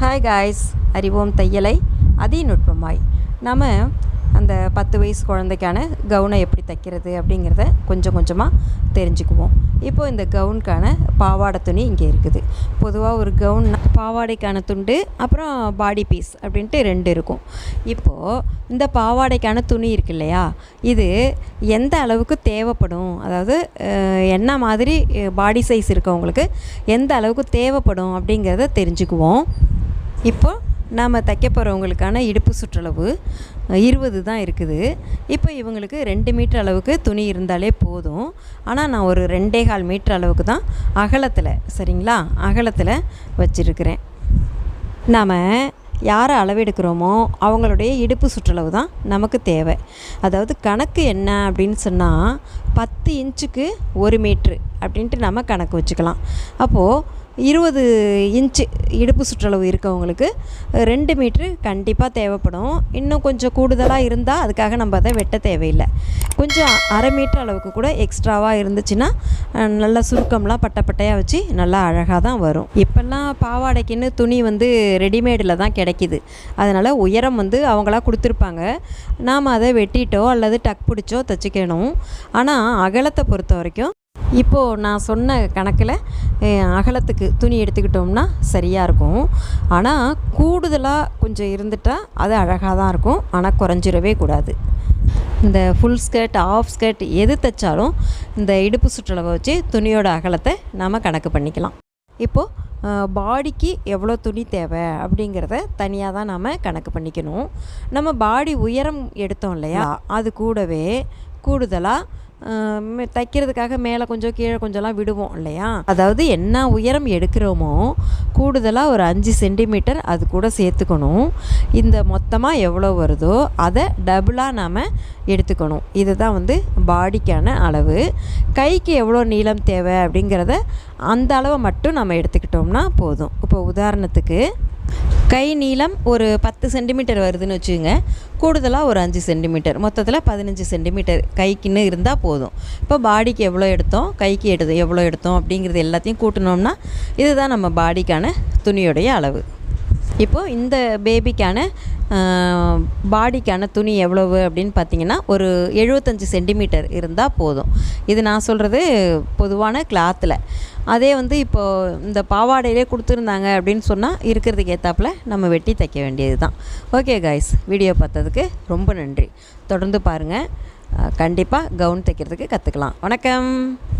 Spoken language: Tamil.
ஹாய் காய்ஸ் அறிவோம் தையலை. அதிநுட்பமாய். நம்ம அந்த பத்து வயசு குழந்தைக்கான கவுனை எப்படி தைக்கிறது அப்படிங்கிறத கொஞ்சம் கொஞ்சமாக தெரிஞ்சுக்குவோம். இப்போது இந்த கவுனுக்கான பாவாடை துணி இங்கே இருக்குது. பொதுவாக ஒரு கவுன் பாவாடைக்கான துண்டு அப்புறம் பாடி பீஸ் அப்படின்ட்டு ரெண்டு இருக்கும். இப்போது இந்த பாவாடைக்கான துணி இருக்கு இல்லையா? இது எந்த அளவுக்கு தேவைப்படும்? அதாவது என்ன மாதிரி பாடி சைஸ் இருக்கவங்களுக்கு எந்த அளவுக்கு தேவைப்படும் அப்படிங்கிறத தெரிஞ்சுக்குவோம். இப்போ நாம் தைக்க போகிறவங்களுக்கான இடுப்பு சுற்றளவு இருபது தான் இருக்குது. இப்போ இவங்களுக்கு ரெண்டு மீட்டர் அளவுக்கு துணி இருந்தாலே போதும். ஆனால் நான் ஒரு ரெண்டே கால் மீட்டர் அளவுக்கு தான் அகலத்தில் சரிங்களா? அகலத்தில் வச்சுருக்கிறேன். நாம் யாரை அளவெடுக்கிறோமோ அவங்களுடைய இடுப்பு சுற்றளவு தான் நமக்கு தேவை. அதாவது கணக்கு என்ன அப்படின்னு சொன்னால் பத்து இன்ச்சுக்கு ஒரு மீட்ரு அப்படின்ட்டு நம்ம கணக்கு வச்சுக்கலாம். அப்போது இருபது இன்ச்சு இடுப்பு சுற்றளவு இருக்கவங்களுக்கு ரெண்டு மீட்ரு கண்டிப்பாக தேவைப்படும். இன்னும் கொஞ்சம் கூடுதலாக இருந்தால் அதுக்காக நம்ம அதை வெட்ட தேவையில்லை. கொஞ்சம் அரை மீட்டர் அளவுக்கு கூட எக்ஸ்ட்ராவாக இருந்துச்சுன்னா நல்லா சுருக்கம்லாம் பட்டை பட்டையாக வச்சு நல்லா அழகாக தான் வரும். இப்போல்லாம் பாவாடைக்குன்னு துணி வந்து ரெடிமேடில் தான் கிடைக்கிது. அதனால் உயரம் வந்து அவங்களா கொடுத்துருப்பாங்க. நாம் அதை வெட்டிட்டோ அல்லது டக் பிடிச்சோ தைச்சிக்கணும். ஆனால் அகலத்தை பொறுத்த வரைக்கும் இப்போது நான் சொன்ன கணக்கில் அகலத்துக்கு துணி எடுத்துக்கிட்டோம்னா சரியாக இருக்கும். ஆனால் கூடுதலாக கொஞ்சம் இருந்துட்டால் அது அழகாக தான் இருக்கும். ஆனால் குறைஞ்சிடவே கூடாது. இந்த ஃபுல் ஸ்கர்ட் ஆஃப் ஸ்கர்ட் எது தைச்சாலும் இந்த இடுப்பு சுற்றளவை வச்சு துணியோட அகலத்தை நாம் கணக்கு பண்ணிக்கலாம். இப்போது பாடிக்கு எவ்வளோ துணி தேவை அப்படிங்கிறத தனியாக தான் நாம் கணக்கு பண்ணிக்கணும். நம்ம பாடி உயரம் எடுத்தோம் இல்லையா? அது கூடவே கூடுதலாக தைக்கிறதுக்காக மேலே கொஞ்சம் கீழே கொஞ்சம்லாம் விடுவோம் இல்லையா? அதாவது என்ன உயரம் எடுக்கிறோமோ கூடுதலாக ஒரு அஞ்சு சென்டிமீட்டர் அது கூட சேர்த்துக்கணும். இந்த மொத்தமாக எவ்வளோ வருதோ அதை டபுளாக நாம் எடுத்துக்கணும். இதுதான் வந்து பாடிக்கான அளவு. கைக்கு எவ்வளோ நீளம் தேவை அப்படிங்கிறத அந்த அளவை மட்டும் நம்ம எடுத்துக்கிட்டோம்னா போதும். இப்போ உதாரணத்துக்கு கை நீளம் ஒரு பத்து சென்டிமீட்டர் வருதுன்னு வச்சுக்கோங்க. கூடுதலாக ஒரு அஞ்சு சென்டிமீட்டர். மொத்தத்தில் பதினஞ்சு சென்டிமீட்டர் கைக்குன்னு இருந்தால் போதும். இப்போ பாடிக்கு எவ்வளோ எடுத்தோம்? கைக்கு எடுத்து எவ்வளோ எடுத்தோம்? அப்படிங்கிறது எல்லாத்தையும் கூட்டினோம்னா இதுதான் நம்ம பாடிக்கான துணியுடைய அளவு. இப்போது இந்த பேபிக்கான பாடிக்கான துணி எவ்வளவு அப்படின்னு பார்த்தீங்கன்னா ஒரு எழுபத்தஞ்சி சென்டிமீட்டர் இருந்தால் போதும். இது நான் சொல்கிறது பொதுவான கிளாத்தில் அதே வந்து இப்போது இந்த பாவாடையிலே கொடுத்துருந்தாங்க அப்படின்னு சொன்னால் இருக்கிறதுக்கு ஏற்றாப்புல நம்ம வெட்டி தைக்க வேண்டியது தான் ஓகே காய்ஸ் வீடியோ பார்த்ததுக்கு ரொம்ப நன்றி. தொடர்ந்து பாருங்கள் கண்டிப்பாக கவுன் தைக்கிறதுக்கு கற்றுக்கலாம் வணக்கம்.